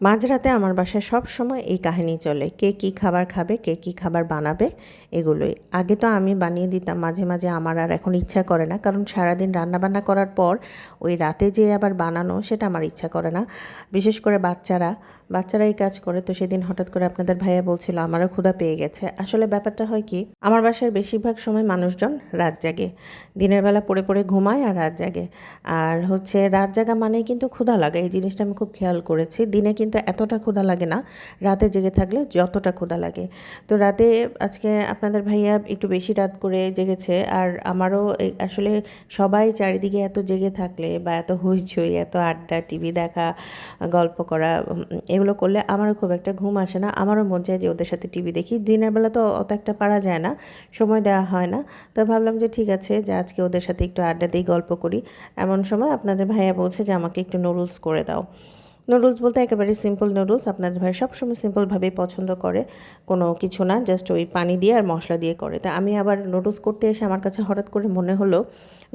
মাঝরাতে আমার বাসায় সব সময় এই কাহিনী চলে। কে কী খাবার খাবে, কে কী খাবার বানাবে, এগুলোই। আগে তো আমি বানিয়ে দিতাম, মাঝে মাঝে আমার আর এখন ইচ্ছা করে না। কারণ সারাদিন রান্নাবান্না করার পর ওই রাতে যে আবার বানানো, সেটা আমার ইচ্ছা করে না। বিশেষ করে বাচ্চারা বাচ্চারা এই কাজ করে। তো সেদিন হঠাৎ করে আপনাদের ভাইয়া বলছিল, আমারও ক্ষুধা পেয়ে গেছে। আসলে ব্যাপারটা হয় কি, আমার বাসার বেশিরভাগ সময় মানুষজন রাত জাগে। দিনের বেলা পড়ে পড়ে ঘুমায় আর রাত জাগে। আর হচ্ছে রাত জাগা মানেই কিন্তু ক্ষুধা লাগে। এই জিনিসটা আমি খুব খেয়াল করেছি। দিনে কিন্তু এতটা ক্ষুধা লাগে না, রাতে জেগে থাকলে যতটা ক্ষুধা লাগে। তো রাতে আজকে আপনাদের ভাইয়া একটু বেশি রাত করে জেগেছে আর আমারও আসলে সবাই চারিদিকে এত জেগে থাকলে বা এত হইচই, এত আড্ডা, টিভি দেখা, গল্প করা এগুলো করলে আমারও খুব একটা ঘুম আসে না। আমারও মন চায় যে ওদের সাথে টিভি দেখি। দিনের বেলা তো অত একটা পারা যায় না, সময় দেওয়া হয় না। তো ভাবলাম যে ঠিক আছে যে আজকে ওদের সাথে একটু আড্ডা দিই গল্প করি। এমন সময় আপনাদের ভাইয়া বলছে যে আমাকে একটু নুডলস করে দাও। নুডলস বলতে একেবারে সিম্পল নুডলস আপনাদের ভাই সবসময় সিম্পলভাবেই পছন্দ করে। কোনো কিছু না জাস্ট ওই পানি দিয়ে আর মশলা দিয়ে করে। তা আমি আবার নুডলস করতে এসে আমার কাছে হঠাৎ করে মনে হলো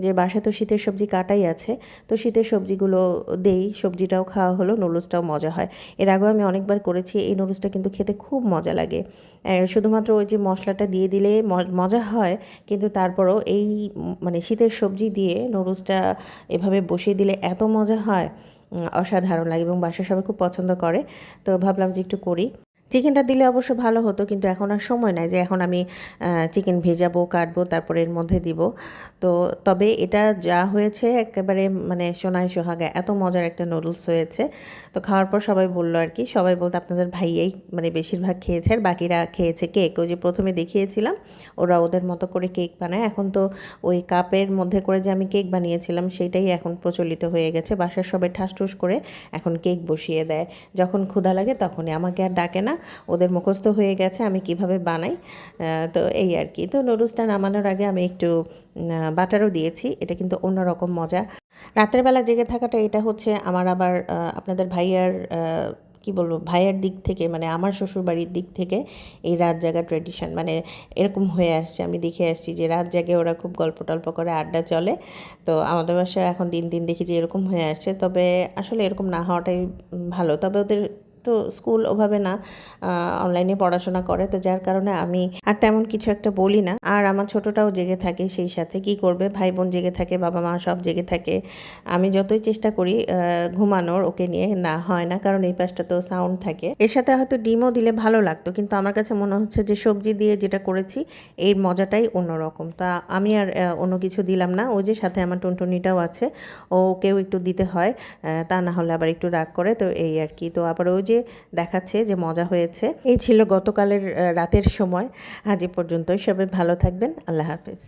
যে, বাসায় তো শীতের সবজি কাটাই আছে। তো শীতের সবজিগুলো দেই, সবজিটাও খাওয়া হলো নুডলসটাও মজা হয়। এর আগেও আমি অনেকবার করেছি, এই নুডলসটা কিন্তু খেতে খুব মজা লাগে। শুধুমাত্র ওই যে মশলাটা দিয়ে দিলে মজা হয়, কিন্তু তারপরও এই মানে শীতের সবজি দিয়ে নুডলসটা এভাবে বসিয়ে দিলে এত মজা হয়। অসাধারণ লাগে এবং বাসার সবাই খুব পছন্দ করে। তো ভাবলাম যে একটু করি। চিকেনটা দিলে অবশ্য ভালো হতো, কিন্তু এখন আর সময় নাই যে এখন আমি চিকেন ভেজাবো, কাটবো, তারপরে এর মধ্যে দিব। তো তবে এটা যা হয়েছে একেবারে মানে সোনায় সোহাগা, এত মজার একটা নুডলস হয়েছে। তো খাওয়ার পর সবাই বলল আর কি, সবাই বলতে আপনাদের ভাইয়াই মানে বেশিরভাগ খেয়েছে আর বাকিরা খেয়েছে কেক ওই যে প্রথমে দেখিয়েছিলাম, ওরা ওদের মতো করে কেক বানায়। এখন তো ওই কাপের মধ্যে করে যে আমি কেক বানিয়েছিলাম সেটাই এখন প্রচলিত হয়ে গেছে। বাসার সবাই ঠাসঠুস করে এখন কেক বসিয়ে দেয়। যখন ক্ষুধা লাগে তখনই। আমাকে আর ডাকে না ওদের মুখস্থ হয়ে গেছে, আমি কীভাবে বানাই তো এই আর কি। তো নুডলসটা নামানোর আগে আমি একটু বাটারও দিয়েছি, এটা কিন্তু অন্যরকম মজা। রাতের বেলা জেগে থাকাটা, এটা হচ্ছে আমার আবার আপনাদের ভাইয়ার কি বলব, ভাইয়ের দিক থেকে মানে আমার শ্বশুরবাড়ির দিক থেকে এই রাত জাগা ট্রেডিশন মানে এরকম হয়ে আসছে। আমি দেখে আসছি যে রাত জাগে ওরা খুব গল্প টল্প করে, আড্ডা চলে। তো আমাদের বাসায় এখন দিন দিন দেখি যে এরকম হয়ে আসছে। তবে আসলে এরকম না হওয়াটাই ভালো। তবে ওদের তো স্কুল ওভাবে না অনলাইনে পড়াশোনা করে। তো যার কারণে আমি আর তেমন কিছু একটা বলি না। আর আমার ছোটটাও জেগে থাকে সেই সাথে। কি করবে? ভাই বোন জেগে থাকে বাবা মা সব জেগে থাকে। আমি যতই চেষ্টা করি ঘুমানোর ওকে নিয়ে না হয় না, কারণ এই পাশটা তো সাউন্ড থাকে। এর সাথে হয়তো ডিমও দিলে ভালো লাগতো, কিন্তু আমার কাছে মনে হচ্ছে যে সবজি দিয়ে যেটা করেছি, এর মজাটাই অন্যরকম। তা আমি আর অন্য কিছু দিলাম না। ওই যে সাথে আমার টুনটুনিটাও আছে, ওকেও একটু দিতে হয় তা না হলে আবার একটু রাগ করে, তো এই আর কি। তো আবার ওই যে দেখাচ্ছে যে মজা হয়েছে। এই ছিল গতকালের রাতের সময়। আজ এ পর্যন্তই। সবাই ভালো থাকবেন। আল্লাহ হাফেজ।